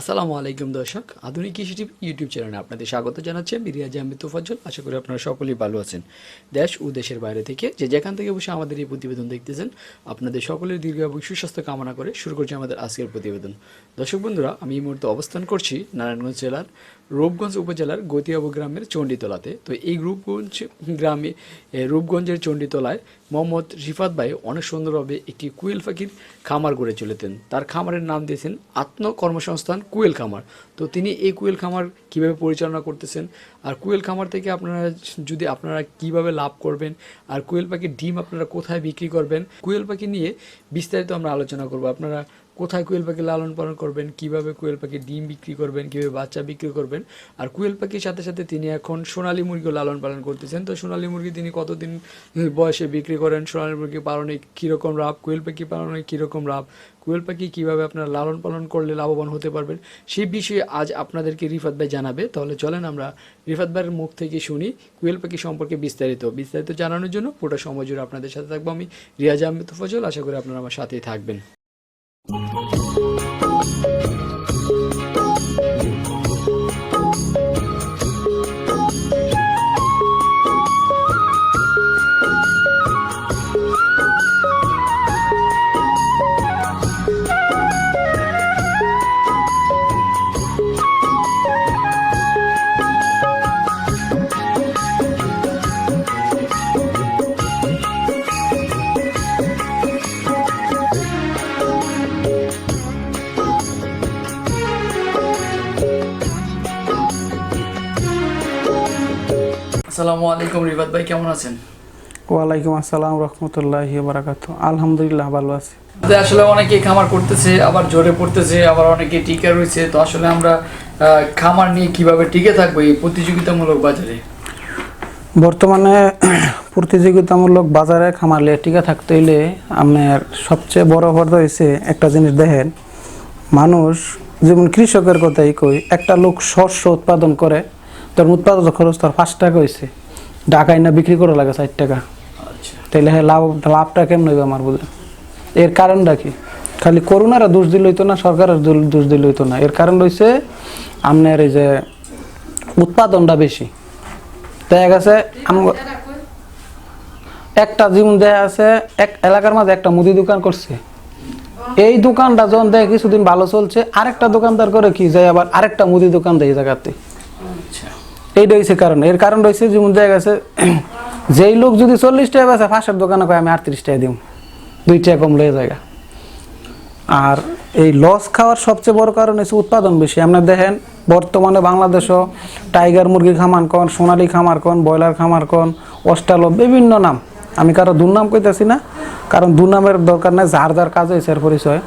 আসসালামু আলাইকুম দর্শক। আধুনিক কৃষি টিভি ইউটিউব চ্যানেলে আপনাদের স্বাগত জানাচ্ছি আমি রিয়াজ আহমেদ আশা করি আপনারা সকলেই ভালো আছেন। দেশ ও দেশের বাইরে থেকে যে যেখান থেকে বসে আমাদের এই প্রতিবেদন দেখতেছেন, আপনাদের সকলের দীর্ঘ এবং সুস্বাস্থ্য কামনা করে শুরু করছি আমাদের আজকের প্রতিবেদন। দর্শক বন্ধুরা, আমি এই মুহূর্তে অবস্থান করছি নারায়ণগঞ্জ জেলার রূপগঞ্জ উপজেলার গতিয়াবু গ্রামের চণ্ডীতলাতে। তো এই রূপগঞ্জ গ্রামে রূপগঞ্জের চণ্ডীতলায় মোহাম্মদ রিফাত ভাই অনেক সুন্দরভাবে একটি কুয়েল পাখির খামার গড়ে চলেতেন তার খামারের নাম দিয়েছেন আত্মকর্মসংস্থান কুয়েল খামার। তো তিনি এই কুয়েল খামার কীভাবে পরিচালনা করতেছেন? আর কুয়েল খামার থেকে আপনারা যদি আপনারা কীভাবে লাভ করবেন? আর কুয়েল পাখির ডিম আপনারা কোথায় বিক্রি করবেন? কুয়েল পাখি নিয়ে বিস্তারিত আমরা আলোচনা করব। আপনারা কোথায় কোয়েল পাখি লালন পালন করবেন, কীভাবে কোয়েল পাখি ডিম বিক্রি করবেন, কীভাবে বাচ্চা বিক্রি করবেন। আর কোয়েল পাখির সাথে সাথে তিনি এখন সোনালী মুরগিও লালন পালন করতেছেন। তো সোনালী মুরগি তিনি কতদিন বয়সে বিক্রি করেন? সোনালী মুরগি পালনে কীরকম লাভ? কোয়েল পাখি পালনে কীরকম লাভ? কোয়েল পাখি কীভাবে আপনারা লালন পালন করলে লাভবান হতে পারবেন? সেই বিষয়ে আজ আপনাদেরকে রিফাত ভাই জানাবে। তাহলে চলেন আমরা রিফাত ভাইয়ের মুখ থেকে শুনি কোয়েল পাখি সম্পর্কে বিস্তারিত। বিস্তারিত জানানোর জন্য পুরো সময় জুড়ে আপনাদের সাথে থাকব আমি রিয়াজ আহমেদ ফজল। আশা করি আপনারা আমার সাথেই থাকবেন। Música আসসালামু আলাইকুম রিফাত ভাই কেমন আছেন? ওয়ালাইকুম আসসালাম রহমতুল্লাহ বারাকাত আলহামদুলিল্লাহ ভালো আছি। আসলে অনেকে খামার করতেছে আবার জোরে পড়তেছে আবার অনেকে টিকে রয়েছে। তো আসলে আমরা খামার নিয়ে কীভাবে টিকে থাকব এই প্রতিযোগিতামূলক বাজারে? বর্তমানে প্রতিযোগিতামূলক বাজারে খামার লিয়ে টিকা থাকতে হইলে আপনার সবচেয়ে বড় কথা হয়েছে একটা জিনিস দেখেন। মানুষ যেমন কৃষকের কথাই কই একটা লোক শস্য উৎপাদন করে তার উৎপাদন খরচ তার পাঁচ টাকা হয়েছে ঢাকায় না বিক্রি করা লাগে ষাট টাকা। আচ্ছা। তাইলে হ্যাঁ লাভ লাভটা কেমন হইবে আমার বুঝে এর কারণটা কি? খালি করোনারা দোষ দিল হইতো না সরকারের দোষ দিল হইতো না। এর কারণ রয়েছে আপনার এই যে উৎপাদনটা বেশি। দেখা গেছে একটা যেমন দেখা আছে এক এলাকার মাঝে একটা মুদি দোকান করছে। এই দোকানটা যখন দেয় কিছুদিন ভালো চলছে আরেকটা দোকানদার করে কি যায় আবার আরেকটা মুদি দোকান দেয় এই জায়গাতে। এইটা হয়েছে কারণ। এর কারণ রয়েছে যেমন দেখা গেছে যেই লোক যদি চল্লিশ টাকা বেছে ফাঁসের দোকানে কয়, আমি আটত্রিশ টাকা দিব দুই টাকা কম লয়ে জায়গা। আর এই লস খাওয়ার সবচেয়ে বড় কারণ হচ্ছে উৎপাদন বেশি। আপনার দেখেন, বর্তমানে বাংলাদেশও টাইগার মুরগি খামার কন, সোনালী খামার কন, ব্রয়লার খামার কন অস্টালো বিভিন্ন নাম। আমি কারও দুর্নাম কইতাছি না, কারণ দুর্নামের দরকার নাই, যার যার কাজ হয়েছে এর পরিচয়।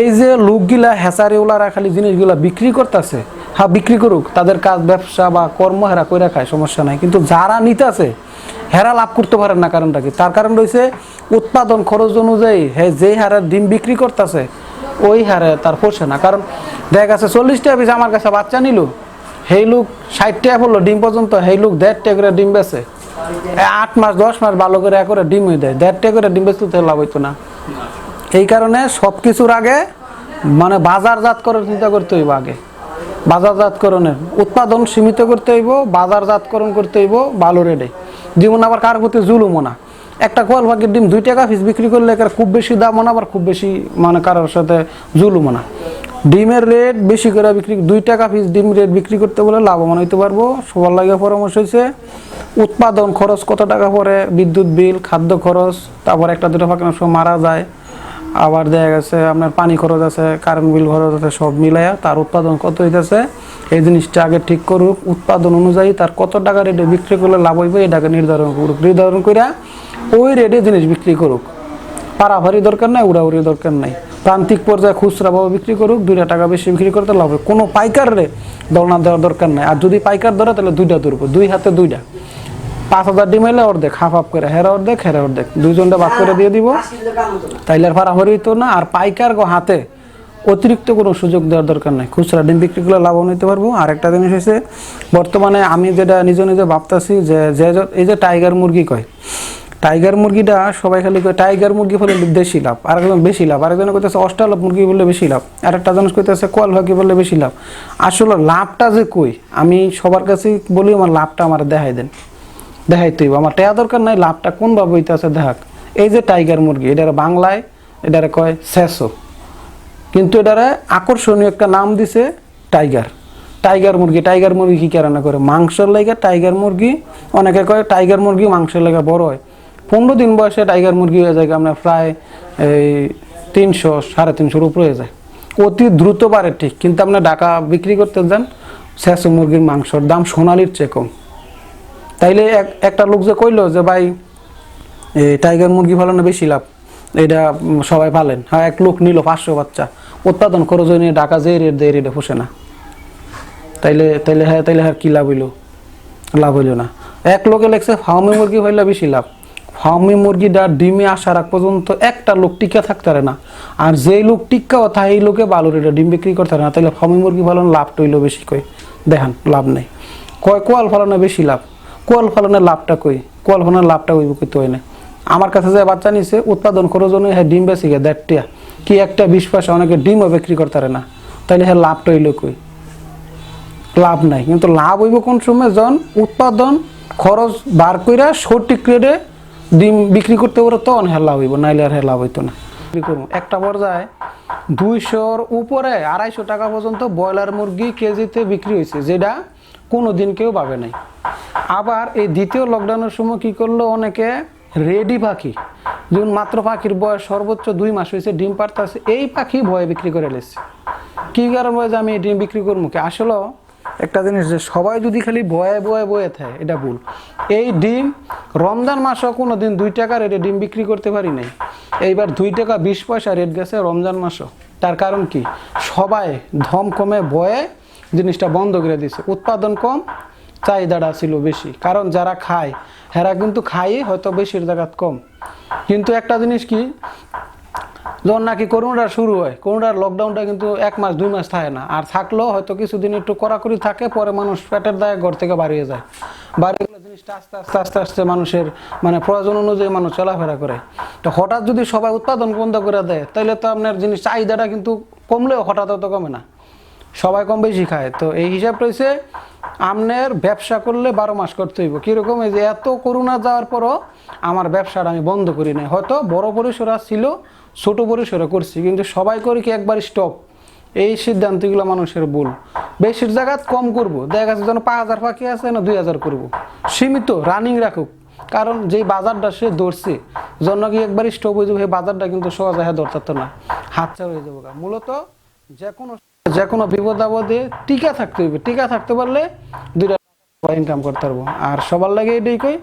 এই যে লোকগুলা হেসারিওলারা খালি জিনিসগুলা বিক্রি করতেছে হ্যাঁ বিক্রি করুক, তাদের কাজ, ব্যবসা বা কর্ম হেরা কইরা খায়, সমস্যা নাই। কিন্তু যারা নিতেছে হেরা লাভ করতে পারেন না কারণটা কি? তার কারণ রয়েছে উৎপাদন খরচ অনুযায়ী হে যেই হারে ডিম বিক্রি করতেছে, ওই হারে তার পোষে না। কারণ দেখা গেছে চল্লিশ টাকা পিস আমার কাছে বাচ্চা নিল, সেই লোক টাকা পড়ল, ডিম পর্যন্ত সেই লোক টাকা করে ডিম বেছে আট মাস, দশ মাস ভালো করে এক করে ডিম হয়ে দেয়, দেড় টাকা করে ডিম বেচতে তো লাভ হইতো না। এই কারণে সব কিছুর আগে মানে বাজারজাত করার চিন্তা করতে হইব আগে। বাজারজাতকরণের। উৎপাদন সীমিত করতে হইব, বাজারজাতকরণ করতে হইব ভালো রেটে যেমন আবার কার প্রতি জুলুমও না। একটা কোয়াল পাখির ডিম দুই টাকা পিস বিক্রি করলে খুব বেশি দাম না, আবার খুব বেশি মানে কারোর সাথে জুলুমও না। ডিমের রেট বেশি করে বিক্রি, দুই টাকা পিস ডিম রেট বিক্রি করতে বলে লাভবান হইতে পারব। সবার লাগে পরামর্শ হয়েছে উৎপাদন খরচ কত টাকা পরে, বিদ্যুৎ বিল, খাদ্য খরচ, তারপর একটা দুটো সময় মারা যায়। আবার দেখা গেছে আপনার পানি খরচ আছে কারেন্ট বিল খরচ আছে, সব মিলাইয়া তার উৎপাদন কত হইতেছে? এই জিনিসটা আগে ঠিক করুক, উৎপাদন অনুযায়ী তার কত টাকা রেটে বিক্রি করলে লাভ হইবে এটাকে নির্ধারণ করুক। নির্ধারণ করিয়া ওই রেটে জিনিস বিক্রি করুক। পারাভারি দরকার নাই, উড়াউড়ি দরকার নাই। প্রান্তিক পর্যায়ে খুচরা খুচরাভাবে বিক্রি করুক, দুইটা টাকা বেশি বিক্রি করতে লাভ হবে। কোনো পাইকার রে দলনা দেওয়ার দরকার নাই। আর যদি পাইকার ধরে তাহলে দুইটা ধরবো, দুই হাতে দুইটা। পাঁচ হাজার ডিম এলে অর্ধেক হাফ হাফ করে। হেরা অর্ধেক হেরা অর্ধেক। দুইজনটা ভাগ করে দিয়ে দিব। তাইলে আর ফারাফারি হইতো না। আর পাইকার গো হাতে অতিরিক্ত কোনো সুযোগ দেওয়ার দরকার নাই। খুচরা ডিম বিক্রি করলে লাভবান হইতে পারব। আর একটা জিনিস হয়েছে বর্তমানে আমি যেটা নিজে নিজে ভাবতাছি যে যে এই যে টাইগার মুরগি কয়, টাইগার মুরগিটা সবাই খালি কয়, টাইগার মুরগি হলে বেশি লাভ, আর একজন বেশি লাভ। আরেকজন কইতেছে অস্ট্রালভ মুরগি বললে বেশি লাভ। আর একটা মানুষ কইতেছে কোয়াল পাখি বললে বেশি লাভ। আসলে লাভটা যে কই, আমি সবার কাছেই বলি, আমার লাভটা আমার দেখাই দেন। দেখাইতেই আমার টেয়া দরকার নাই, লাভটা কোনভাবে হইতেছে দেখাক। এই যে টাইগার মুরগি, এটার বাংলায় এটারে কয় স্যাসো কিন্তু এটারে আকর্ষণীয় একটা নাম দিছে টাইগার। টাইগার মুরগি টাইগার মুরগি কি কারণে করে? মাংসের লেগে টাইগার মুরগি, অনেকে কয় টাইগার মুরগি মাংসের লেগে বড় হয়। পনেরো দিন বয়সে টাইগার মুরগি হয়ে যায় আপনার প্রায় এই তিনশো, সাড়ে তিনশোর উপরে হয়ে যায়। অতি দ্রুত বাড়ে ঠিক, কিন্তু আপনি ঢাকা বিক্রি করতে যান শেষ মুরগির মাংসর দাম সোনালির চেয়ে কম। তাইলে এক, একটা লোক যে কইলো যে, ভাই এই টাইগার মুরগি ফলানো বেশি লাভ? এটা সবাই পালেন হ্যাঁ এক লোক নিল পাঁচশো বাচ্চা। উৎপাদন খরচ হয়ে নিয়ে ঢাকা যে রেট দেয় রেটে পোষে না। তাইলে তাইলে হ্যাঁ তাইলে হ্যাঁ কি লাভ হইল? লাভ হইল না। এক লোকে লেগছে ফার্মি মুরগি হইলে বেশি লাভ। ফার্মি মুরগিটা ডিমে আসার আগ পর্যন্ত একটা লোক টিকা থাকতে পারে না। আর যেই লোক টিকা কথা এই লোকে ভালো রেটে ডিম বিক্রি করতে পারে না। তাইলে ফার্মি মুরগি ফলানো লাভ টইলো বেশি কই? দেখান, লাভ নেই। কয়, কোয়াল ফলানো বেশি লাভ? কোয়াল ফলানোর লাভটা কই? কোয়াল ফলানোর লাভটা কইব কইতে হয় না। আমার কাছে যে বাচ্চা নিছে, উৎপাদন করার জন্য হ্যাঁ ডিম বেশি গে দেড়টিয়া। কি একটা বিশ পয়সা অনেকে ডিমও বিক্রি করতে পারে না। তাইলে হ্যাঁ লাভটা হইল কই? লাভ নাই। কিন্তু লাভ হইব কোন সময়? যখন উৎপাদন খরচ বার কইরা সঠিক রেটে ডিম বিক্রি করতে পারে, তখন হ্যাঁ লাভ হইব, নাইলে আর হ্যাঁ লাভ হইতো না। একটা পর্যায়ে দুইশোর উপরে আড়াইশো টাকা পর্যন্ত ব্রয়লার মুরগি কেজিতে বিক্রি হয়েছে যেটা কোনো দিন কেউ পাবে নাই। আবার এই দ্বিতীয় লকডাউনের সময় কী করল? অনেকে রেডি পাখি, যেমন মাত্র পাখির বয়স সর্বোচ্চ দুই মাস হয়েছে, ডিম পারতাছে, এই পাখি ভয়ে বিক্রি করে লেছে। কী কারণ যে আমি এই ডিম বিক্রি করব কি? আসলে একটা জিনিস যে সবাই যদি খালি বয়ে বয়ে বয়ে থাকে, এটা ভুল। এই ডিম রমজান মাসও কোনো দিন দুই টাকা রেটে ডিম বিক্রি করতে পারি নাই। এইবার দুই টাকা বিশ পয়সা রেট গেছে রমজান মাসও। তার কারণ কি? সবাই ধম কমে বয়ে জিনিসটা বন্ধ করে দিছে। উৎপাদন কম, চাহিদাটা ছিল বেশি। কারণ যারা খায়, হেরা কিন্তু খাই হয়তো বেশির জায়গাত কম। কিন্তু একটা জিনিস কি, যখন নাকি করোনাটা শুরু হয়, করোনার লকডাউনটা কিন্তু এক মাস, দুই মাস থাকে না। আর থাকলেও হয়তো কিছুদিন একটু কড়াকড়ি থাকে, পরে মানুষ পেটের দায়ে ঘর থেকে বাড়িয়ে যায়। বাড়িয়ে গেলে জিনিসটা আস্তে আস্তে আস্তে আস্তে মানুষের মানে প্রয়োজন অনুযায়ী মানুষ চলাফেরা করে। তো হঠাৎ যদি সবাই উৎপাদন বন্ধ করে দেয় তাহলে তো আপনার জিনিস চাহিদাটা কিন্তু কমলেও হঠাৎ তো কমে না। সবাই কম বেশি খায়। তো এই হিসাব রয়েছে, আমনের ব্যবসা করলে বারো মাস করতে হইব। কীরকম এই যে এত করোনা যাওয়ার পরও আমার ব্যবসাটা আমি বন্ধ করি নাই। হয়তো বড় পরিসরে ছিল, ছোট পরিসরে করছি, কিন্তু সবাই করি কি একবার স্টপ এই সিদ্ধান্তগুলো মানুষের ভুল। বেশির জায়গাত কম করব। দেখা যাচ্ছে যেন পাঁচ হাজার পাখি আছে, না দুই হাজার করব। সীমিত রানিং রাখুক। কারণ যেই বাজারটা সে ধরছে, জন্য কি একবার স্টপ হয়ে যাবে? সেই বাজারটা কিন্তু সহজে হ্যাঁ ধরতে না। হাতছাড়া হয়ে যাবে। মূলত যে কোনো যে কোনো বিপদ আপদে টিকা থাকতে হইবে। টিকা থাকতে পারলে দুইটা ইনকাম করতে পারব। আর সবার লাগে এটাই কই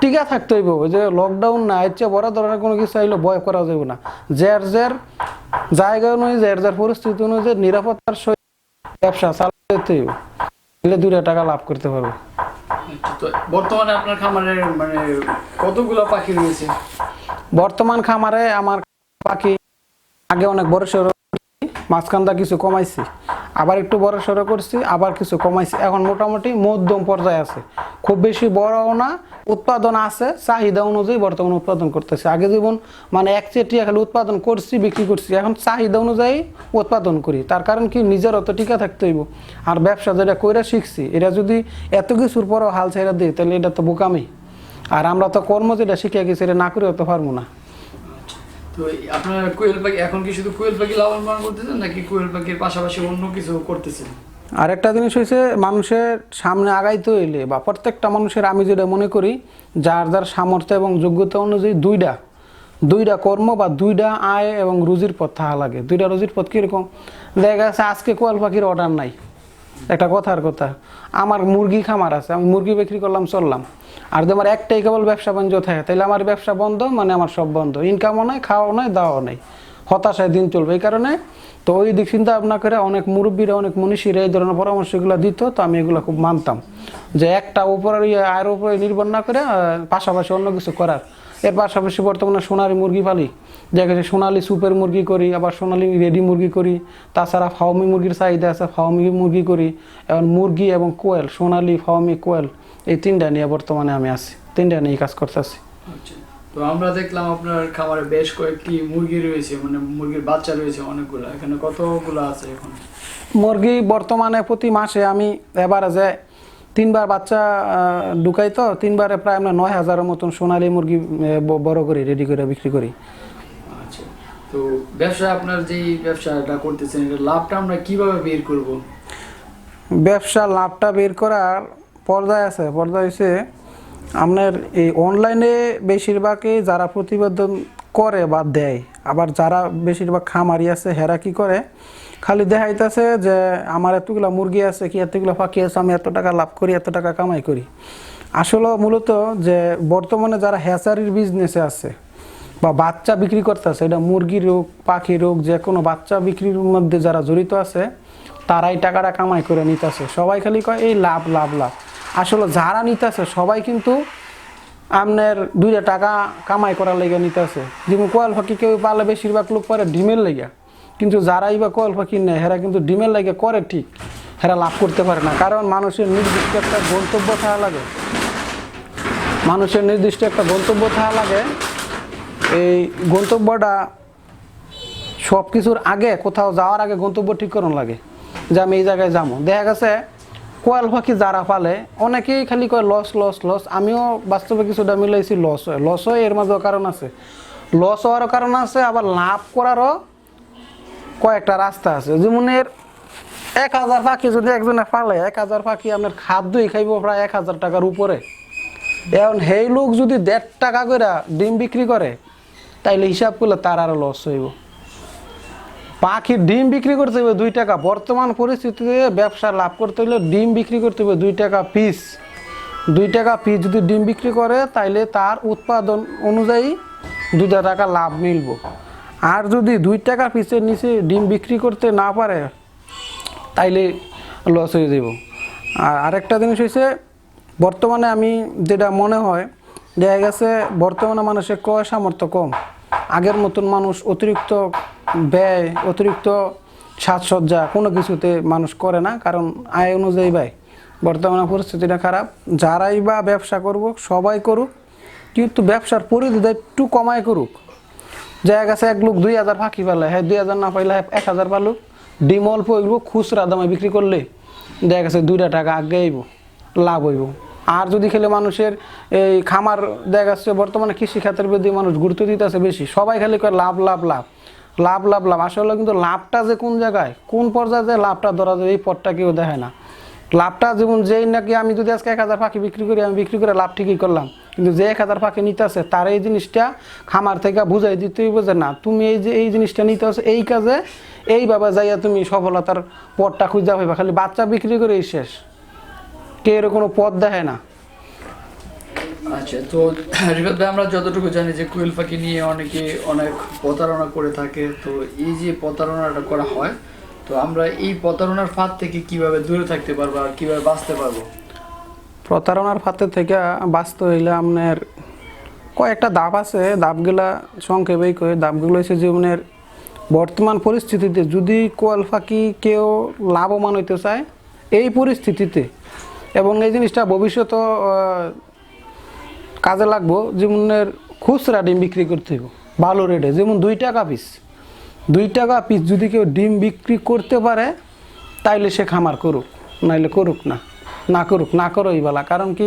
টিকা থাকতে হইব। যে লকডাউন না ইচ্ছে বড় ধরনের কোনো কিছু আইলে ভয় করা যাবে না। যার যার জায়গা অনুযায়ী যার যার পরিস্থিতি অনুযায়ী নিরাপত্তার সহিত ব্যবসা চালাতে হইব। তাহলে দুইটা টাকা লাভ করতে পারব। বর্তমানে আপনার খামারে মানে কতগুলো পাখি রয়েছে? বর্তমান খামারে আমার পাখি আগে অনেক বড় সড়ো মাঝখানটা কিছু কমাইছি, আবার একটু বড় সড়ো করছি, আবার কিছু কমাইছি। এখন মোটামুটি মধ্যম পর্যায়ে আছে। খুব বেশি বড়ও না, উৎপাদন আছে, চাহিদা অনুযায়ী বর্তমানে উৎপাদন করতেছে। আগে যেমন মানে এক চেটিয়া খালি উৎপাদন করছি, বিক্রি করছি, এখন চাহিদা অনুযায়ী উৎপাদন করি। তার কারণ কি নিজের অত টিকা থাকতে হইব। আর ব্যবসা যেটা কইরা শিখছি এটা যদি এত কিছুর পরও হাল ছেড়ে দিই তাহলে এটা তো বোকামি। আর আমরা তো কর্ম যেটা শিখে গেছি, এটা না করে হতে পারব না। তো আপনার কোয়েল পাখি এখন কি শুধু কোয়েল পাখি লালন করতেছেন নাকি কোয়েল পাখির পাশাপাশি অন্য কিছু করতেছেন? আর একটা জিনিস হয়েছে মানুষের সামনে আগাইতে হইলে বা প্রত্যেকটা মানুষের আমি যেটা মনে করি, যার যার সামর্থ্য এবং যোগ্যতা অনুযায়ী দুইটা দুইটা কর্ম বা দুইটা আয় এবং রুজির পথ থাকা লাগে। দুইটা রুজির পথ কীরকম? দেখা যাচ্ছে আজকে কোয়াল পাখির অর্ডার নাই। একটা কথার কথা, আমার মুরগি খামার আছে, আমি মুরগি বিক্রি করলাম, চললাম। আর যদি আমার একটাই কেবল ব্যবসা বাণিজ্য থাকে তাহলে আমার ব্যবসা বন্ধ মানে আমার সব বন্ধ। ইনকামও নাই, খাওয়াও নাই, দাওয়াও নাই। হতাশায় দিন চলবে। এই কারণে তো ওই দিক চিন্তা ভাবনা করে অনেক মুরব্বীরা, অনেক মনীষীরা এই ধরনের পরামর্শগুলো দিত, তো আমি এগুলো খুব মানতাম। যে একটা উপরে ইয়ে আয়ের উপরে নির্ভর না করে পাশাপাশি অন্য কিছু করার। এর পাশাপাশি বর্তমানে সোনালি মুরগি পালি। দেখা যাচ্ছে সোনালি সুপের মুরগি করি আবার সোনালি রেডি মুরগি করি তাছাড়া ফাউমি মুরগির চাহিদা আছে ফাউমি মুরগি করি এবং মুরগি এবং কোয়েল সোনালি ফাউমি কোয়েল এই তিনটা নিয়ে বর্তমানে আমি আছি তিনটা নিয়ে কাজ করতেছি আচ্ছা তো আমরা দেখলাম আপনার খামারে বেশ কয়েকটি মুরগি রয়েছে মানে মুরগির বাচ্চা রয়েছে অনেকগুলো এখানে কতগুলো আছে এখন? মুরগি বর্তমানে প্রতি মাসে আমি এবারে যে তিনবার বাচ্চা ঢুকাই তো তিনবারে প্রায় আমরা নয় হাজারের মতন সোনালি মুরগি বড় করি রেডি করে বিক্রি করি। তো ব্যবসা আপনার যেই ব্যবসাটা করতেছেন এটা লাভটা আমরা কীভাবে বের করব? ব্যবসা লাভটা বের করার পর্দায় আছে। পর্দায় হচ্ছে আপনার এই অনলাইনে বেশিরভাগই যারা প্রতিবেদন করে বা দেয়, আবার যারা বেশিরভাগ খামারি আছে, হেরা কি করে? খালি দেখাইতেছে যে, আমার এতগুলো মুরগি আছে, কি এতগুলো ফাঁকি আছে, আমি এত টাকা লাভ করি, এত টাকা কামাই করি? আসলে মূলত যে, বর্তমানে যারা হ্যাচারির বিজনেসে আছে বা বাচ্চা বিক্রি করতেছে, এটা মুরগি রোগ, পাখি রোগ, যে কোনো বাচ্চা বিক্রির মধ্যে যারা জড়িত আছে, তারাই টাকাটা কামাই করে নিতেছে। সবাই খালি কয়, এই লাভ লাভ লাভ। আসলে যারা নিতেছে, সবাই কিন্তু আপনার দুইটা টাকা কামাই করার লেগে নিতেছে। যেমন কোয়াল ফাঁকি কেউ পালে বেশিরভাগ লোক করে ডিমের লেগে। কিন্তু যারাই বা কোয়াল ফাঁকি নেয়, হেরা কিন্তু ডিমের লেগে করে ঠিক। হেরা লাভ করতে পারে না। কারণ মানুষের নির্দিষ্ট একটা গন্তব্য থাকা লাগে। মানুষের নির্দিষ্ট একটা গন্তব্য থাকা লাগে এই গন্তব্যটা সব কিছুর আগে, কোথাও যাওয়ার আগে গন্তব্য ঠিক করুন লাগে, যে আমি এই জায়গায় যাব। দেখা গেছে, কোয়াল পাখি যারা পালে, অনেকেই খালি কয় লস লস লস আমিও বাস্তবে কিছুটা মিলাইছি লস হয়। লস হয় এর মাঝেও কারণ আছে। লস হওয়ারও কারণ আছে, আবার লাভ করারও কয়েকটা রাস্তা আছে। যেমন এর এক হাজার পাখি যদি একজনে পালে, এক হাজার পাখি আপনার খাদ্যই খাইব প্রায় এক হাজার টাকার উপরে। এখন সেই লোক যদি দেড় টাকা করে ডিম বিক্রি করে তাইলে হিসাব করলে তার আরও লস হইব। পাখির ডিম বিক্রি করতে হবে দুই টাকা। বর্তমান পরিস্থিতিতে ব্যবসা লাভ করতে হলে ডিম বিক্রি করতে হবে দুই টাকা পিস দুই টাকা পিস যদি ডিম বিক্রি করে, তাইলে তার উৎপাদন অনুযায়ী দুইটা টাকা লাভ মিলব। আর যদি দুই টাকা পিসের নিচে ডিম বিক্রি করতে না পারে, তাইলে লস হয়ে যাব আর আরেকটা জিনিস হয়েছে বর্তমানে আমি যেটা মনে হয় দেখা গেছে বর্তমানে মানুষের ক্রয় সামর্থ্য কম। আগের মতন মানুষ অতিরিক্ত ব্যয়, অতিরিক্ত সাজসজ্জা কোনো কিছুতে মানুষ করে না, কারণ আয় অনুযায়ী ব্যয়। বর্তমানে পরিস্থিতিটা খারাপ। যারাই বা ব্যবসা করব সবাই করুক, কিন্তু ব্যবসার পরিধিটা একটু কমায় করুক। জায়গা গেছে এক লোক দুই হাজার ফাঁকি পেলে হ্যাঁ দুই হাজার না পাইলে হ্যাঁ এক হাজার পালুক ডিম অল্প হইব, খুচরা দামে বিক্রি করলে দেখা গেছে দুইটা টাকা আগে আইব, লাভ হইব। আর যদি খেলে মানুষের এই খামার দেখা যাচ্ছে বর্তমানে কৃষি খাতের প্রতি মানুষ গুরুত্ব দিতেছে বেশি। সবাই খালি করে লাভ লাভ লাভ লাভ লাভ লাভ। আসলে কিন্তু লাভটা যে কোন জায়গায়, কোন পর্যায়ে যে লাভটা ধরা যায় এই পথটা কেউ দেখায় না। লাভটা যেমন যেই নাকি আমি যদি আজকে এক হাজার পাখি বিক্রি করি, আমি বিক্রি করে লাভ ঠিকই করলাম। কিন্তু যে এক হাজার পাখি নিতে আছে তার এই জিনিসটা খামার থেকে বুঝাই দিতে হইব যে না। তুমি এই যে এই জিনিসটা নিতে আছে এই কাজে এইভাবে যাইয়া তুমি সফলতার পথটা খুঁজে পাইবা। খালি বাচ্চা বিক্রি করে শেষ। কে এর কোনো পথ দেখায় না। আচ্ছা তো রিফাত ভাই আমরা যতটুকু জানি যে কোয়েল পাখি নিয়ে অনেকে অনেক প্রতারণা করে থাকে তো এই যে প্রতারণাটা করা হয় তো আমরা এই প্রতারণার ফাঁদ থেকে কীভাবে দূরে থাকতে পারব আর কীভাবে বাঁচতে পারব? প্রতারণার ফাতে থেকে বাঁচতে হইলে আপনার কয়েকটা ধাপ আছে। ধাপগুলা সংক্ষেপেই কয়ে ধাপগুলো হচ্ছে জীবনের বর্তমান পরিস্থিতিতে যদি কোয়াল ফাঁকি কেউ লাভবান হইতে চায় এই পরিস্থিতিতে এবং এই জিনিসটা ভবিষ্যত কাজে লাগবো। যেমনের খুচরা ডিম বিক্রি করতে হইব, ভালো রেটে যেমন দুই টাকা পিস দুই টাকা পিস যদি কেউ ডিম বিক্রি করতে পারে, তাইলে সে খামার করুক, নাইলে করুক না। না করুক, না করোই বলা। কারণ কি,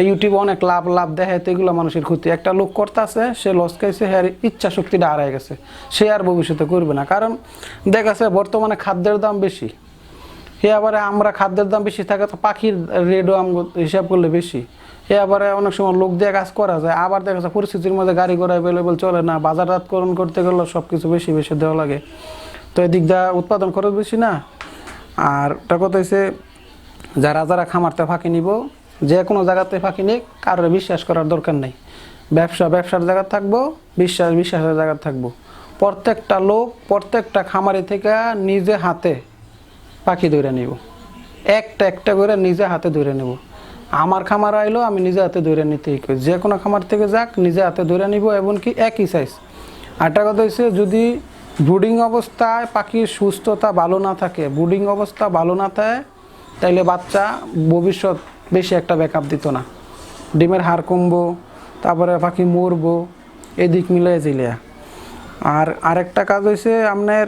এই ইউটিউবে অনেক লাভ লাভ দেখায় তো এগুলো মানুষের ক্ষতি। একটা লোক করতেছে, সে লস খাইছে হ্যাঁ ইচ্ছা শক্তিটা হারায় গেছে। সে আর ভবিষ্যতে করবে না। কারণ দেখাছে বর্তমানে খাদ্যের দাম বেশি। এ আবার আমরা খাদ্যের দাম বেশি থাকে তো পাখির রেটও আম হিসাব করলে বেশি। এ আবার অনেক সময় লোক দিয়ে কাজ করা যায়, আবার দেখা যাচ্ছে পরিস্থিতির মধ্যে গাড়ি ঘোড়া অ্যাভেলেবেল চলে না, বাজার রাতকরণ করতে গেলে সব কিছু বেশি বেশি দেওয়া লাগে। তো এদিক দা উৎপাদন খরচ বেশি না। আর ওটা কথা হচ্ছে যারা যারা খামারতে ফাঁকি নিব, যে কোনো জায়গাতে ফাঁকি নিক, কারোর বিশ্বাস করার দরকার নেই। ব্যবসা ব্যবসার জায়গা থাকব, বিশ্বাস বিশ্বাসের জায়গা থাকব। প্রত্যেকটা লোক, প্রত্যেকটা খামারি থেকে নিজে হাতে পাখি ধরে নিব। একটা একটা করে নিজে হাতে ধরে নেব। আমার খামার আইলো, আমি নিজে হাতে ধরে নিতেই করি যে কোনো খামার থেকে যাক, নিজে হাতে ধরে নিব, এমনকি একই সাইজ আরেকটা কথা হচ্ছে যদি ব্রুডিং অবস্থায় পাখির সুস্থতা ভালো না থাকে, ব্রুডিং অবস্থা ভালো না থাকে, তাইলে বাচ্চা ভবিষ্যৎ বেশি একটা ব্যাকআপ দিত না। ডিমের হার কমবো, তারপরে পাখি মরবো, এদিক মিলাই জিলিয়া। আর আরেকটা কাজ হয়েছে আপনার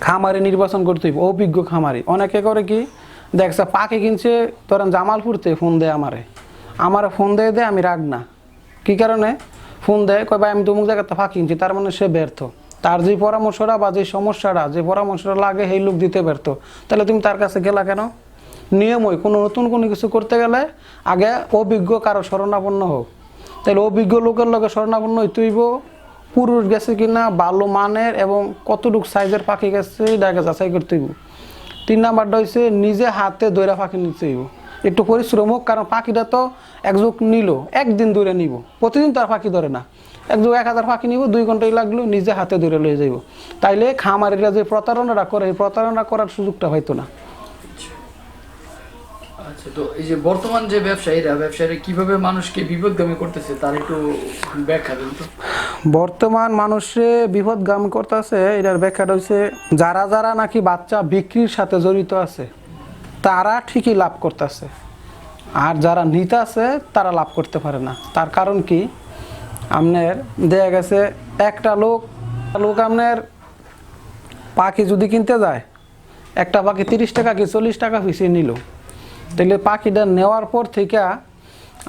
খামারি নির্বাচন করতে হইব, অভিজ্ঞ খামারি। অনেকে করে কি, দেখছে পাখি কিনছে, ধরেন জামালপুরতে ফোন দেয় আমারে। আমারে ফোন দেয় দেয় আমি রাগ না। কী কারণে? ফোন দেয়, কয়, ভাই, আমি তমুক জায়গাতে ফাঁকি কিনছি। তার মানে সে ব্যর্থ। তার যে পরামর্শটা বা যে সমস্যাটা, যে পরামর্শটা লাগে, সেই লোক দিতে ব্যর্থ। তাহলে তুমি তার কাছে গেলা কেন? নিয়মই, কোনো নতুন কোনো কিছু করতে গেলে আগে অভিজ্ঞ কারও শরণাপন্ন হোক তাহলে অভিজ্ঞ লোকের লগে শরণাপন্ন হইতে হইব পুরুষ গেছে কিনা, ভালো মানের এবং কতটুকু সাইজের পাখি গেছে এটাকে যাচাই করতে হইব। তিন নাম্বারটা হচ্ছে নিজে হাতে দৈরা পাখি নিতে হইব। একটু পরিশ্রম হোক, কারণ পাখিটা তো একযোগ নিল, একদিন ধরে নিব, প্রতিদিন তার পাখি ধরে না। একযোগ এক হাজার পাখি নিব, দুই ঘন্টাই লাগল, নিজে হাতে ধরে লয়ে যাইব। তাইলে খামারিরা যে প্রতারণাটা করে, এই প্রতারণা করার সুযোগটা হয়তো না। আচ্ছা তো এই যে বর্তমান যে ব্যবসায়ীরা ব্যবসায়ীরা কীভাবে মানুষকে বিপদগামী করতেছে, তার একটু ব্যাখ্যা দিন তো। বর্তমান মানুষে বিপদগামী করতেছে, এটার ব্যাখ্যাটা হচ্ছে যারা যারা নাকি বাচ্চা বিক্রির সাথে জড়িত আছে, তারা ঠিকই লাভ করতেছে। আর যারা নিতে আছে, তারা লাভ করতে পারে না। তার কারণ কি? আপনার দেখা গেছে, একটা লোক লোক আপনার পাখি যদি কিনতে যায়, একটা পাখি তিরিশ টাকা কি চল্লিশ টাকা পিছিয়ে নিল? তাহলে পাখিটা নেওয়ার পর থেকে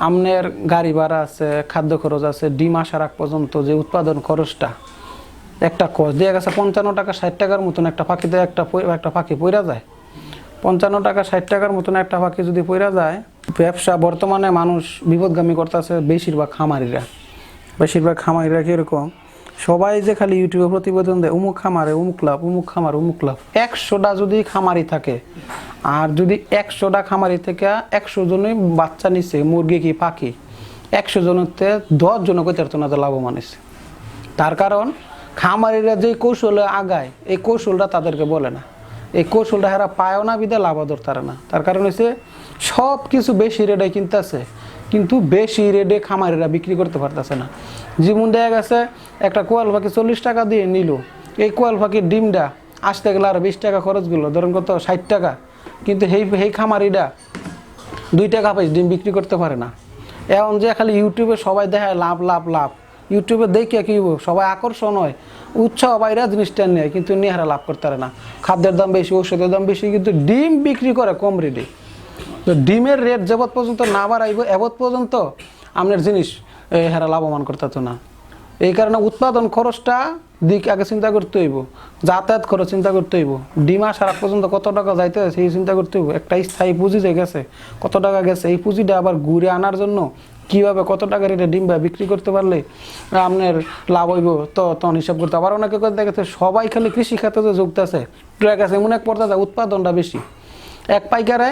আপনার গাড়ি ভাড়া আছে, খাদ্য খরচ আছে, ডিম আসার আগ পর্যন্ত যে উৎপাদন খরচটা, একটা খরচ। দিয়ে গেছে পঞ্চান্ন টাকা ষাট টাকার মতন একটা পাখিতে একটা একটা পাখি পইরা যায়। পঞ্চান্ন টাকা ষাট টাকার মতন একটা পাখি যদি পইরা যায়, ব্যবসা বর্তমানে মানুষ বিপদগামী করতেছে বেশিরভাগ খামারিরা। বেশিরভাগ খামারিরা কীরকম সবাই যে খালি ইউটিউবে প্রতিবেদন দেয়, উমুক খামারে, উমুক লাভ, উমুক খামার, উমুক লাভ। একশোটা যদি খামারি থাকে, আর যদি একশোটা খামারি থেকে একশো জনই বাচ্চা নিচ্ছে মুরগি কি, পাখি, একশো জনের দশ জন কইতে পারতো না লাভবান হয়েছে তার কারণ, খামারিরা যে কৌশলে আগায়, এই কৌশলটা তাদেরকে বলে না। এই কৌশলটা হেরা পায়ও না বিদে লাভাদর তারা না। তার কারণ হচ্ছে সব কিছু বেশি রেটে কিনতেছে। কিন্তু বেশি রেটে খামারিরা বিক্রি করতে পারতেছে না। যেমন দেখা গেছে, একটা কোয়াল পাখি চল্লিশ টাকা দিয়ে নিল। এই কোয়াল পাখির ডিমটা আসতে গেলে আর বিশ টাকা খরচ গেলো, ধরেন কত, ষাট টাকা। কিন্তু সেই সেই খামারিটা দুই টাকা পাইস ডিম বিক্রি করতে পারে না। এখন যে খালি ইউটিউবে সবাই দেখায় লাভ লাভ লাভ। ইউটিউবে দেখে কি সবাই আকর্ষণ হয়, উৎসাহ বাইরা জিনিসটা নেয়, কিন্তু নেহারা লাভ করতে পারে না। খাদ্যের দাম বেশি ওষুধের দাম বেশি, কিন্তু ডিম বিক্রি করে কম রেটে। তো ডিমের রেট যাবৎ পর্যন্ত না বাড়াইব, এবৎ পর্যন্ত আপনার জিনিস হেরা লাভবান করতে না। এই কারণে উৎপাদন খরচটা দিক আগে চিন্তা করতে হইব, যাতায়াত খরচ চিন্তা করতে হইব। ডিমা সারা পর্যন্ত কত টাকা যাইতে সেই চিন্তা করতে হইব। একটা স্থায়ী পুঁজি যে গেছে, কত টাকা গেছে, এই পুঁজিটা আবার ঘুরে আনার জন্য কীভাবে কত টাকার এটা ডিম বা বিক্রি করতে পারলে আপনার লাভ হইব, তো তখন হিসাব করতে আবার অনেকে কথা দেখেছে সবাই খালি কৃষি খাতে যে যুক্ত আছে ট্র্যাক আছে এমন এক পর্যায়ে উৎপাদনটা বেশি। এক পাইকারে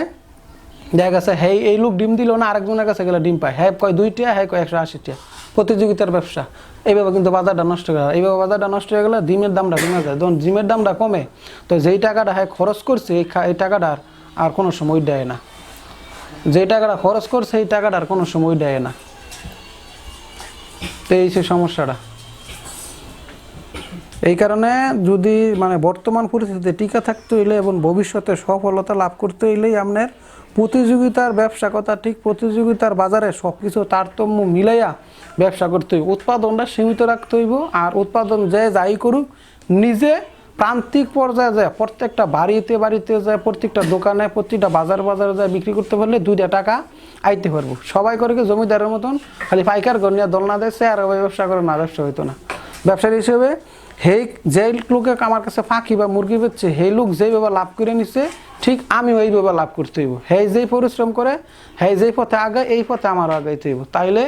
দেখা গেছে হ্যাঁ এই লোক ডিম দিল না, আরেকজনের কাছে গেলে ডিম পায়। হ্যাঁ কয় দুইটা হ্যাঁ কয় একশো আশিটা। প্রতিযোগিতার ব্যবসা। এইভাবে কিন্তু বাজারটা নষ্ট হয়ে গেল। এইভাবে বাজারটা নষ্ট হয়ে গেলে ডিমের দামটা কমে যায়। যখন ডিমের দামটা কমে, তো যেই টাকাটা হ্যাঁ খরচ করছে, এই এই টাকাটা আর- কোনো সময় দেয় না। যে টাকাটা খরচ করছে, এই টাকাটা আর কোনো সময় দেয় না। তো এই সমস্যাটা। এই কারণে যদি মানে বর্তমান পরিস্থিতিতে টিকা থাকতে হইলে এবং ভবিষ্যতে সফলতা লাভ করতে হইলেই আপনার প্রতিযোগিতার ব্যবসা কথা, ঠিক প্রতিযোগিতার বাজারে সব কিছু তারতম্য মিলাইয়া ব্যবসা করতে হইব। উৎপাদনটা সীমিত রাখতে হইব আর উৎপাদন যে যাই করুক, নিজে প্রান্তিক পর্যায়ে যায়, প্রত্যেকটা বাড়িতে বাড়িতে যায়, প্রত্যেকটা দোকানে প্রত্যেকটা বাজার বাজারে যায় বিক্রি করতে পারলে দুইটা টাকা আইতে পারব। সবাই করে কি জমিদারের মতন? খালি পাইকার ঘর নিয়ে দল না দেয় সে আর ব্যবসা করে না, ব্যবসা হইতো না। ব্যবসায়ী হিসেবে সেই যে লোকে আমার কাছে ফাঁকি বা মুরগি বেচছে সেই লোক যেভাবে লাভ করে নিচ্ছে ঠিক আমি ওইভাবে লাভ করতে হইব। সেই যেই পরিশ্রম করে সেই যেই পথে আগে, এই পথে আমার আগাইতে হইব। তাইলে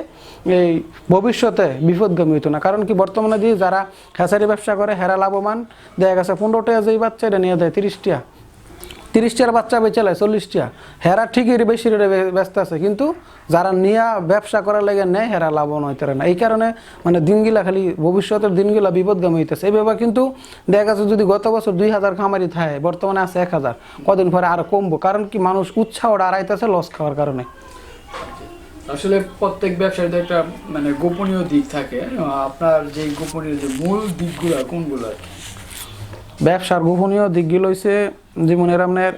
এই ভবিষ্যতে বিপদগামী হইতো না। কারণ কি বর্তমানে দিয়ে যারা খেসারি ব্যবসা করে, হেরা লাভবান। দেখা গেছে পনেরোটা যেই বাচ্চা এটা নিয়ে দেয় তিরিশ টাকা তিরিশ টাকার বাচ্চা বেচে লাই চল্লিশ টাকা হেরা ঠিকই বেশি ব্যস্ত আছে, কিন্তু যারা নিয়া ব্যবসা করার লেগে নেয়, হেরা লাভবান হইতে না। এই কারণে মানে দিনগুলা খালি ভবিষ্যতের দিনগুলা বিপদগামী হইতেছে। এইভাবে কিন্তু দেখা গেছে যদি গত বছর দুই হাজার খামারি থাকে, বর্তমানে আছে এক হাজার। কদিন পরে আরও কমবো। কারণ কি মানুষ উৎসাহটা আড়াইতেছে লস খাওয়ার কারণে। আসলে প্রত্যেক ব্যবসার তো একটা মানে গোপনীয় দিক থাকে। আপনার যে গোপনীয় যে মূল দিকগুলো কোনগুলো আর কি? ব্যবসার গোপনীয় দিকগুলো হইছে জীবনের আপনার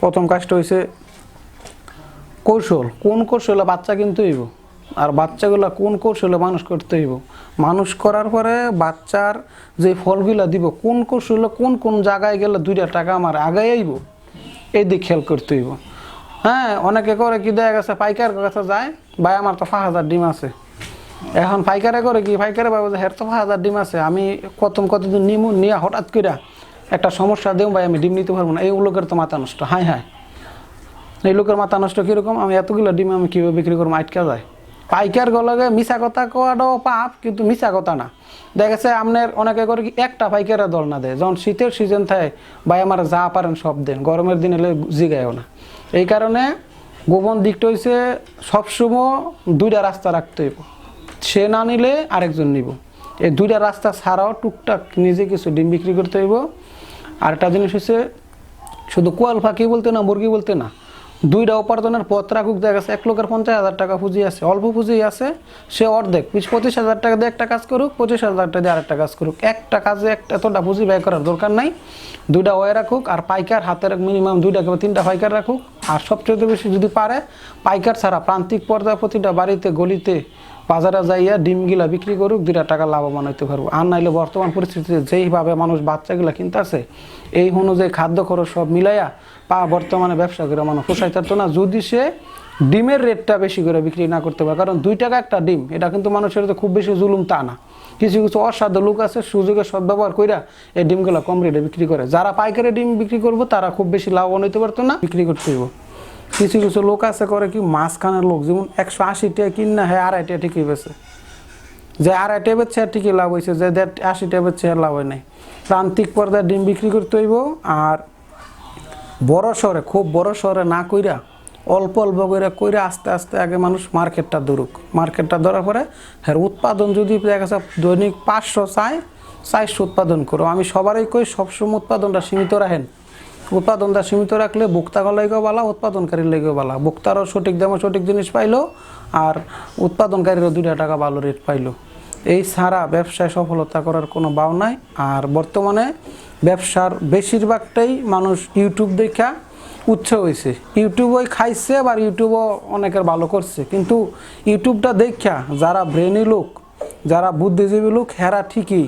প্রথম কাজটা হইছে কৌশল। কোন কৌশলে বাচ্চা কিন্তু হইব? আর বাচ্চাগুলা কোন কৌশলে মানুষ করতে হইব? মানুষ করার পরে বাচ্চার যে ফলগুলা দিব, কোন কৌশলে কোন কোন জায়গায় গেলে দুইটা টাকা আমার আগে আইব, এই দিক খেয়াল করতে হইব। হ্যাঁ অনেকে করে কি, দেখা গেছে পাইকার কাছে যায়, ভাই, আমার তো পাঁচ হাজার ডিম আছে। এখন পাইকারে করে কি? পাইকারে যে হের তো হাজার ডিম আছে, আমি কত কতদিন নিমু, নিয়ে হঠাৎ করে একটা সমস্যা দেব ভাই, আমি ডিম নিতে পারব না। এই লোকের তো মাথা নষ্ট হাই হাই এই লোকের মাথা নষ্ট কীরকম? আমি এতগুলো ডিম আমি কীভাবে বিক্রি করব? আটকা যায়। পাইকার গলগে মিশা কথা কোয়াটাও পাপ, কিন্তু মিশা কথা না। দেখা গেছে আপনার অনেকে করে কি, একটা পাইকারের দল না দেয়। যখন শীতের সিজন থাকে, ভাই আমার যা পারেন সব দেন, গরমের দিন এলে জিগায়ও না। এই কারণে গোপন দিকটা হচ্ছে সবসময় দুইটা রাস্তা রাখতে হইব। সে না নিলে আরেকজন নিব। এই দুইটা রাস্তা ছাড়াও টুকটাক নিজে কিছু ডিম বিক্রি করতে হইব। আর একটা জিনিস হচ্ছে শুধু কোয়াল ফাঁকি বলতে না, মুরগি বলতে না। দুইটা উপার্জনের পথ রাখুক, দেখা গেছে এক লোকের পঞ্চাশ হাজার টাকা পুঁজি আছে, অল্প পুঁজি আছে, সে অর্ধেক। পঁচিশ হাজার টাকা দিয়ে একটা কাজ করুক, পঁচিশ হাজার টাকা দিয়ে আরেকটা কাজ করুক। একটা কাজে একটা এতটা পুঁজি ব্যয় করার দরকার নাই। দুইটা ওয়ে রাখুক, আর পাইকার হাতের মিনিমাম দুইটা কিংবা তিনটা পাইকার রাখুক। আর সবচেয়ে বেশি যদি পারে, পাইকার ছাড়া প্রান্তিক পর্যায়ে প্রতিটা বাড়িতে, গলিতে বাজারে যাইয়া ডিমগুলা বিক্রি করুক দুটা টাকা লাভবান হইতে পারব। আর নাইলে বর্তমান পরিস্থিতিতে যেইভাবে মানুষ বাচ্চাগুলা কিনতেছে, এই অনুযায়ী খাদ্য খরচ সব মিলাইয়া পা বর্তমানে ব্যবসা করে মানুষ পোষাইতে থাকতো না। যদি সে ডিমের রেটটা বেশি করে বিক্রি না করতে পারে, কারণ দুই টাকা একটা ডিম, এটা কিন্তু মানুষের তো খুব বেশি জুলুম তা না। কিছু কিছু অসাধ্য লোক আছে সুযোগের সদ্ব্যবহার কইরা এই ডিমগুলো কম রেটে বিক্রি করে। যারা পাইকারি ডিম বিক্রি করব, তারা খুব বেশি লাভবান হইতে পারতো না, বিক্রি করতে হইব। কিছু কিছু লোক আছে করে কি মাঝখানের লোক, যেমন একশো আশি টাকা কিন না হ্যাঁ আড়াই টাকা ঠিকই বেছে। যে আড়াই টাকা বেচছে আর ঠিকই লাভ হয়েছে যে দেড় আশি টাকা বেচছে আর লাভ হয় নাই। প্রান্তিক পর্যায়ে ডিম বিক্রি করতে হইব আর বড় শহরে, খুব বড় শহরে না কইরা, অল্প অল্প করে কইরা আস্তে আস্তে আগে মানুষ মার্কেটটা ধরুক। মার্কেটটা ধরার পরে হ্যাঁ উৎপাদন যদি দেখা যাচ্ছে দৈনিক পাঁচশো চাই চারশো উৎপাদন করো। আমি সবারই কই, সবসময় উৎপাদনটা সীমিত রাখেন। উৎপাদনটা সীমিত রাখলে ভোক্তাগর লাগেও বালা, উৎপাদনকারীর লাগেও বালা। ভোক্তারও সঠিক দামে সঠিক জিনিস পাইলো আর উৎপাদনকারীরও দুইটা টাকা ভালো রেট পাইলো। এই ছাড়া ব্যবসায় সফলতা করার কোনো বাও নাই। আর বর্তমানে ব্যবসার বেশিরভাগটাই মানুষ ইউটিউব দেখা উৎস হয়েছে ইউটিউবই খাইছে, আবার ইউটিউবও অনেকের ভালো করছে। কিন্তু ইউটিউবটা দেখা যারা ব্রেনি লোক, যারা বুদ্ধিজীবী লোক, হেরা ঠিকই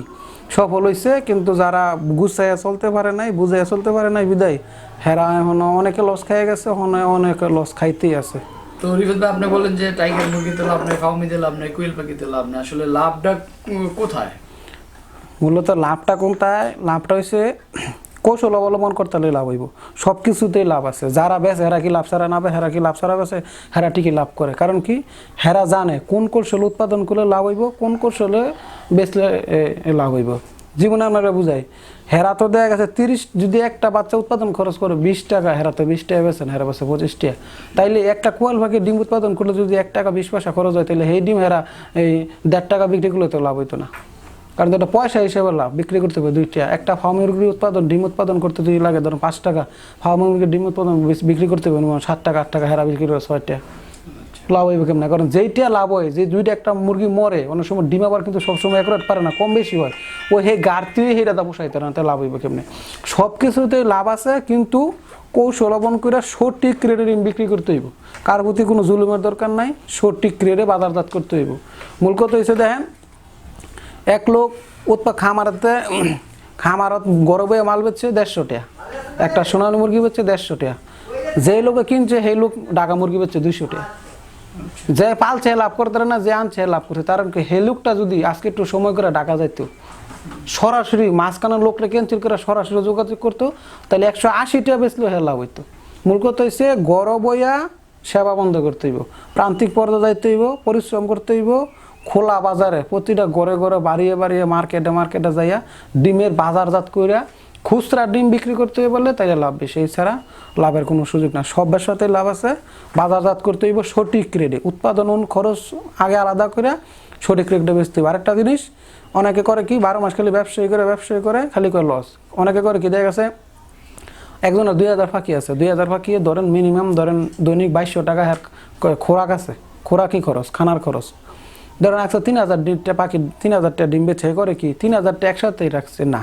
সফল হয়েছে কিন্তু যারা গুছাইয়া চলতে পারে নাই বুঝাইয়া চলতে পারে নাই বিদায়। হেরা এখন অনেকে লস খাইয়া গেছে এখন অনেকে লস খাইতেই আছে। তো রিফাত ভাই আপনি বলেন যে টাইগার মুরগিতে লাভ নেই কাউমি লাভ নেই কুইল পাখিতে লাভ নেই আসলে লাভটা কোথায়? মূলত লাভটা কোনটায়? লাভটা হয়েছে কৌশল অবলম্বন করতে হলে লাভ হইব। সব কিছুতেই লাভ আছে। যারা বেছে হেরা কি লাভ ছাড়া না হেরা কি লাভ ছাড়া বেছে হেরা ঠিকই লাভ করে। কারণ কি? হেরা জানে কোন কৌশল উৎপাদন করলে লাভ হইব, কোন কৌশলে বেচলে লাভ হইব। জীবনে আমরা বুঝাই, হেরা তো দেখা গেছে তিরিশ, যদি একটা বাচ্চা উৎপাদন খরচ করে বিশ টাকা, হেরা তো বিশ টাকা বেছেন হেরা বেছে পঁচিশ টাকা। তাইলে একটা কোয়াল ভাগে ডিম উৎপাদন করলে যদি এক টাকা বিশ পয়সা খরচ হয় তাহলে সেই ডিম হেরা এই দেড় টাকা বিক্রি করলে তো লাভ হইতো না। কারণ এটা পয়সা হিসেবে লাভ, বিক্রি করতে হবে দুইটা। একটা ফার্ম মুরগির উৎপাদন, ডিম উৎপাদন করতে যদি লাগে, ধরুন পাঁচ টাকা, ফার্ম মুরগির ডিম উৎপাদন বিক্রি করতে হবে সাত টাকা, আট টাকা হেরা বিক্রি করে ছয়টা। লাভ হইবে কেমন? কারণ যেইটা লাভ হয়, যে দুইটা একটা মুরগি মরে, অনেক সময় ডিম আবার কিন্তু সবসময় একরাট পারে না, কম বেশি হয়। ও হে গাড়তি হেটা দা পোষাইতে না তাই লাভ হইবে কেমনে? সব কিছুতে লাভ আছে, কিন্তু কৌশল অবলম্বন করে সঠিক রেটে ডিম বিক্রি করতে হইব। কার প্রতি কোনো জুলুমের দরকার নাই, সঠিক রেটে বাজারজাত করতে হইব। মূল কথা হয়েছে দেখেন এক লোক উৎপা খামারাতে, খামারত গরবে মাল বেচছে দেড়শো টাকা। একটা সোনালী মুরগি বেচছে দেড়শো টাকা। যে লোকে কিনছে, সেই লোক ডাকা মুরগি বেচছে দুইশো টাকা। যে পালছে লাভ করতে না, যে আনছে লাভ করছে তার সেই লোকটা যদি আজকে একটু সময় করে ডাকা যাইতো, সরাসরি মাঝখানের লোকটা ক্যান্সেল করে সরাসরি যোগাযোগ করতো, তাহলে একশো আশি টাকা বেচলেও হে লাভ হইতো। মূল কথা হচ্ছে গরব বইয়া সেবা বন্ধ করতে হইব। প্রান্তিক পর্যায়ে যাইতে হইব, পরিশ্রম করতে হইব খোলা বাজারে প্রতিটা ঘরে ঘরে বাড়িয়ে বাড়িয়ে মার্কেটে মার্কেটে যাইয়া ডিমের বাজারজাত কইরা খুচরা ডিম বিক্রি করতে হইব বলে তাইলে লাভ বেশি। এছাড়া লাভের কোনো সুযোগ না সব ব্যবসাতে লাভ আছে। বাজারজাত করতে হইব সঠিক রেটে উৎপাদন, খরচ আগে আলাদা করে সঠিক রেটে বেচতে হইব। আরেকটা জিনিস, অনেকে করে কি, বারো মাস খালি ব্যবসায়ী করে ব্যবসায়ী করে, খালি করে লস অনেকে করে কি, দেখা গেছে, একজনের দুই হাজার ফাঁকি আছে। দুই হাজার ফাঁকি, ধরেন মিনিমাম ধরেন দৈনিক বাইশশো টাকা হার খোরাক আছে। খোরাকি খরচ, খানার খরচ। ধরেন একশো তিন হাজার ডিমটা পাখি তিন হাজারটা ডিম বেছে করে কি তিন হাজারটা একসাথেই রাখছে? না।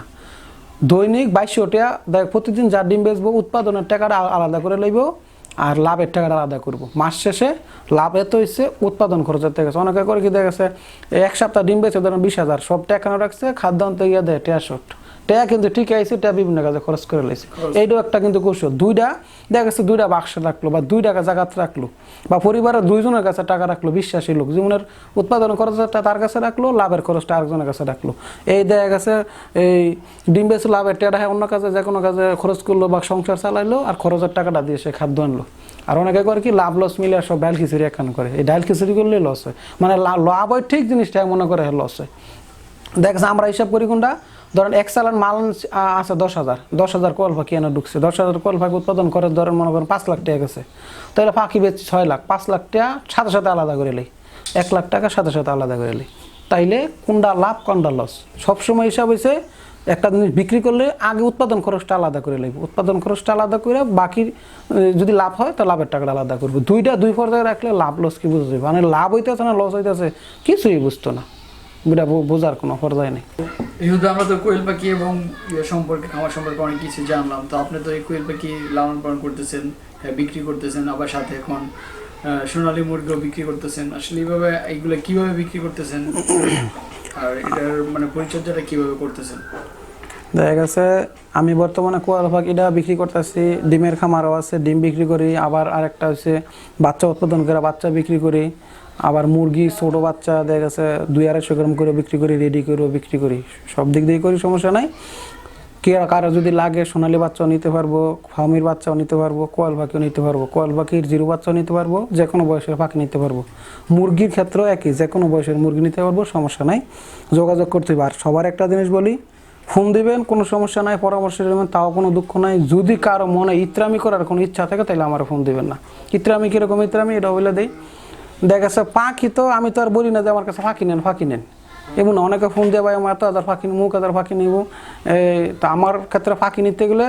দৈনিক বাইশশোটা, দেখ, প্রতিদিন যার ডিম বেচবো, উৎপাদনের টাকাটা আলাদা করে লইব আর লাভের টাকাটা আলাদা করব। মাস শেষে লাভ এত হচ্ছে উৎপাদন খরচের থেকে অনেকে করে কি দেখা গেছে এক সপ্তাহ ডিম বেছে ধরেন বিশ হাজার, সব টাকা রাখছে, খাদ্যান্ত ইয়ে দেয় টেয়াশট টাকা কিন্তু ঠিক আছে টাকা বিভিন্ন কাজে খরচ করে লাইছে। এইটাও একটা কিন্তু কৌশল। দুইটা দেখা গেছে দুইটা বাক্সে রাখল বা দুই টাকা জায়গাতে রাখল বা পরিবারের দুইজনের কাছে টাকা রাখল বিশ্বাসী লোক। জীবনের উৎপাদন খরচটা তার কাছে রাখল লাভের খরচটা আরেকজনের কাছে রাখল। এই দেখা গেছে এই ডিম বেচে লাভের টাকা অন্য কাজে যে কোনো কাজে খরচ করল বা সংসার চালাইলো আর খরচের টাকাটা দিয়ে সে খাদ্য আনলো। আর অনেকে করে কি লাভ লস মিলে সব ডাল খিচুড়ি একখান করে। এই ডাল খিচুড়ি করলে লস হয়। মানে লাভ হয় ঠিক জিনিসটা মনে করে লস হয়। দেখছে আমরা হিসাব করি কোনটা? ধরেন এক চালান মাল আছে দশ হাজার। দশ হাজার কল ফাঁকি এনে ঢুকছে। দশ হাজার কল ফাঁকি উৎপাদন করে ধরেন মনে করেন পাঁচ লাখ টাকা গেছে। তাহলে ফাঁকি বেচছি ছয় লাখ। পাঁচ লাখ টাকা সাথে সাথে আলাদা করে লই। এক লাখ টাকা সাথে সাথে আলাদা করে লই। তাইলে কোনটা লাভ, কোনটা লস সবসময় হিসাব হয়েছে একটা জিনিস বিক্রি করলে আগে উৎপাদন খরচটা আলাদা করে লাগবে উৎপাদন খরচটা আলাদা করে বাকি যদি লাভ হয় তো লাভের টাকাটা আলাদা করব। দুইটা, দুই পর্যায়ে রাখলে লাভ লস কি বুঝতে মানে লাভ হইতেছে না লস হইতেছে, কিছুই বুঝতো না। এটা বোঝার কোনো পর্যায়ে নেই। যেহেতু আমরা তো কোয়েল পাখি এবং ইয়ে সম্পর্কে খামার সম্পর্কে অনেক কিছু জানলাম। তো আপনি তো এই কোয়েল পাখি লালন পালন করতেছেন হ্যাঁ, বিক্রি করতেছেন আবার সাথে এখন সোনালী মুরগিও বিক্রি করতেছেন। আসলে এইভাবে এইগুলো কীভাবে বিক্রি করতেছেন? আর এটার মানে পরিচর্যাটা কীভাবে করতেছেন? দেখা গেছে আমি বর্তমানে কোয়াল পাখিটা বিক্রি করতেছি ডিমের খামারও আছে ডিম বিক্রি করি আবার আরেকটা হচ্ছে বাচ্চা উৎপাদন করে বাচ্চা বিক্রি করি। আবার মুরগি, ছোট বাচ্চা, দেখা গেছে দুই আড়াইশো গ্রাম করে বিক্রি করি রেডি করেও বিক্রি করি। সব দিক দিয়ে করি, সমস্যা নাই। কে কারও যদি লাগে, সোনালি বাচ্চাও নিতে পারব ফার্মির বাচ্চাও নিতে পারব, কোয়াল পাখিও নিতে পারব, কোয়াল পাখির জিরো বাচ্চাও নিতে পারব যে কোনো বয়সের পাখি নিতে পারব। মুরগির ক্ষেত্রেও একই যে কোনো বয়সের মুরগি নিতে পারব, সমস্যা নাই। যোগাযোগ করতে পার সবার একটা জিনিস বলি, ফোন দিবেন, কোনো সমস্যা নাই, পরামর্শ দেবেন, তাও কোনো দুঃখ নাই। যদি কারও মনে ইত্রামি করার কোনো ইচ্ছা থাকে তাহলে আমার ফোন দিবেন না। ইত্রামি কীরকম ইত্রামি? এটা বলে দেই। দেখা গেছে পাখি তো, আমি তো আর বলি না যে আমার কাছে ফাঁকি নেন ফাঁকি নেন। এবং অনেকে ফোন দিয়ে, ভাই, আমার এত হাজার ফাঁকি মুখ হাজার ফাঁকি নিব তা আমার ক্ষেত্রে ফাঁকি নিতে গেলে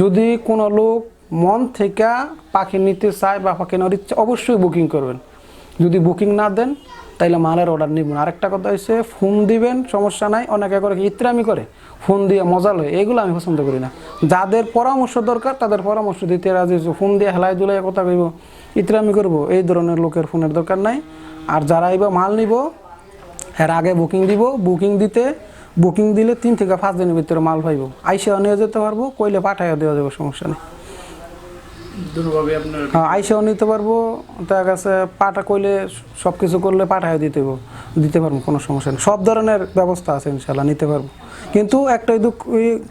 যদি কোনো লোক মন থেকে পাখি নিতে চায় বা পাখি নেওয়ার ইচ্ছে, অবশ্যই বুকিং করবেন। যদি বুকিং না দেন, তাইলে মালের অর্ডার নিবেন আরেকটা কথা হচ্ছে ফোন দিবেন, সমস্যা নাই, অনেকে করে ইত্রামি করে? ফোন দিয়ে মজা লয়, এগুলো আমি পছন্দ করি না। যাদের পরামর্শ দরকার, তাদের পরামর্শ দিতে রাজি ফোন দিয়ে হেলায় দুলাই কথা কইব। ইত্রামি করব। এই ধরনের লোকের ফোনের দরকার নাই। আর যারা এবার মাল নিব এর আগে বুকিং দিব বুকিং দিতে বুকিং দিলে তিন থেকে পাঁচ দিনের ভিতরে মাল পাইব। আইসেও নিয়ে যেতে পারব কইলে পাঠাইয়া দেওয়া যাবে সমস্যা নেই। হ্যাঁ আইসেও নিতে পারব তার কাছে পাটা কইলে সব কিছু করলে পাঠায় দিতে দিতে পারব কোনো সমস্যা নেই। সব ধরনের ব্যবস্থা আছে ইনশাল্লাহ নিতে পারব। কিন্তু একটাই দুঃখ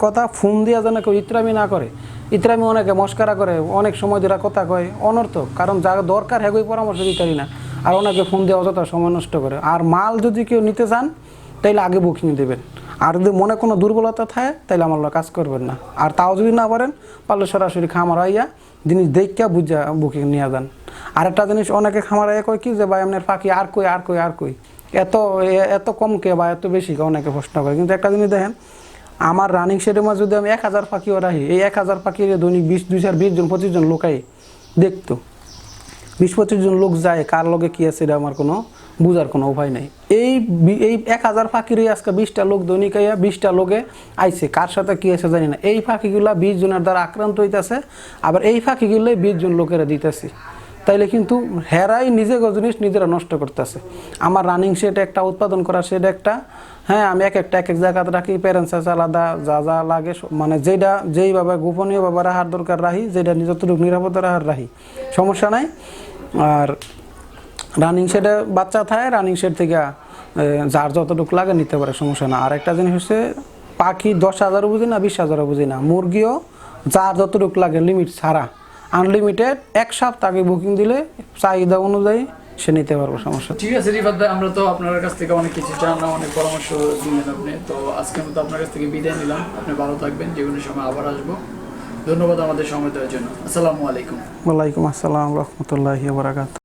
কথা ফোন দিয়া যেন কেউ ইত্রামি না করে ইত্রামি অনেকে মস্কারা করে, অনেক সময় ধরে কথা কয়, অনর্থক, কারণ যা দরকার হ্যাগোই পরামর্শ দিতে না। আর অনেকে ফোন দিয়ে অযথা সময় নষ্ট করে। আর মাল যদি কেউ নিতে চান, তাইলে আগে বুকিং দেবেন। আর যদি মনে কোনো দুর্বলতা থাকে তাহলে আমার কাজ করবেন না। আর তাও যদি না পারেন, পারলে সরাসরি খামার আইয়া জিনিস দেখা বুঝা বুকিং নিয়ে যান। আর একটা জিনিস অনেকে খামার আইয়া কয় কি যে, ভাই, আপনার পাখি আর কই আর কই আর কই? এত এত কম কে বা এত বেশি অনেকে প্রশ্ন করে। কিন্তু একটা জিনিস দেখেন আমার রানিং শেডের মাঝে যদি আমি এক হাজার পাখিও রাখি এই এক হাজার পাখির দৈনিক বিশ, দুই চার বিশ জন, পঁচিশ জন লোকাই দেখতো। বিশ, পঁচিশ জন লোক যায়, কার লগে কি আছে এটা আমার কোনো বুঝার কোনো উপায় নাই। এই এই এক হাজার পাখিরই আজকে বিশটা লোক দৈনিক আইয়া বিশটা লোকে আইছে, কার সাথে কি আছে জানি না। এই পাখিগুলা বিশ জনের দ্বারা আক্রান্ত হইতেছে, আবার এই পাখিগুলোই বিশ জন লোকেরা দিতেছে। তাইলে কিন্তু হেরাই নিজে জিনিস নিজেরা নষ্ট করতেছে। আমার রানিং সেট একটা উৎপাদন করা সেট একটা হ্যাঁ আমি এক একটা, এক এক জায়গাতে রাখি প্যারেন্টস আছে আলাদা, যা যা লাগে মানে যেটা যেইভাবে গোপনীয়ভাবে রাখার দরকার রাহি যেটা নিজতটুকু নিরাপদে রাখার রাহি, সমস্যা নাই। আর রানিং শেডে বাচ্চা থাকে রানিং শেড থেকে যার যতটুকু লাগে নিতে পারে, সমস্যা না আর একটা জিনিস হচ্ছে, পাখি দশ হাজারও বুঝি না, বিশ হাজারও বুঝি না, মুরগিও যার যতটুকু লাগে লিমিট ছাড়া আনলিমিটেড এক সপ্তাহ আগে বুকিং দিলে চাহিদা অনুযায়ী সে নিতে পারব সমস্যা ঠিক আছে রিফাত ভাই আমরা তো আপনার কাছ থেকে অনেক কিছু জানলাম অনেক পরামর্শ দিলেন আপনি। তো আজকে মতো আপনার কাছ থেকে বিদায় নিলাম। আপনি ভালো থাকবেন যে কোনো সময় আবার আসব। ধন্যবাদ আমাদের সময় দেওয়ার জন্য। আসসালামু আলাইকুম। ওয়ালাইকুম আসসালাম রহমতুল্লাহি বারাকাত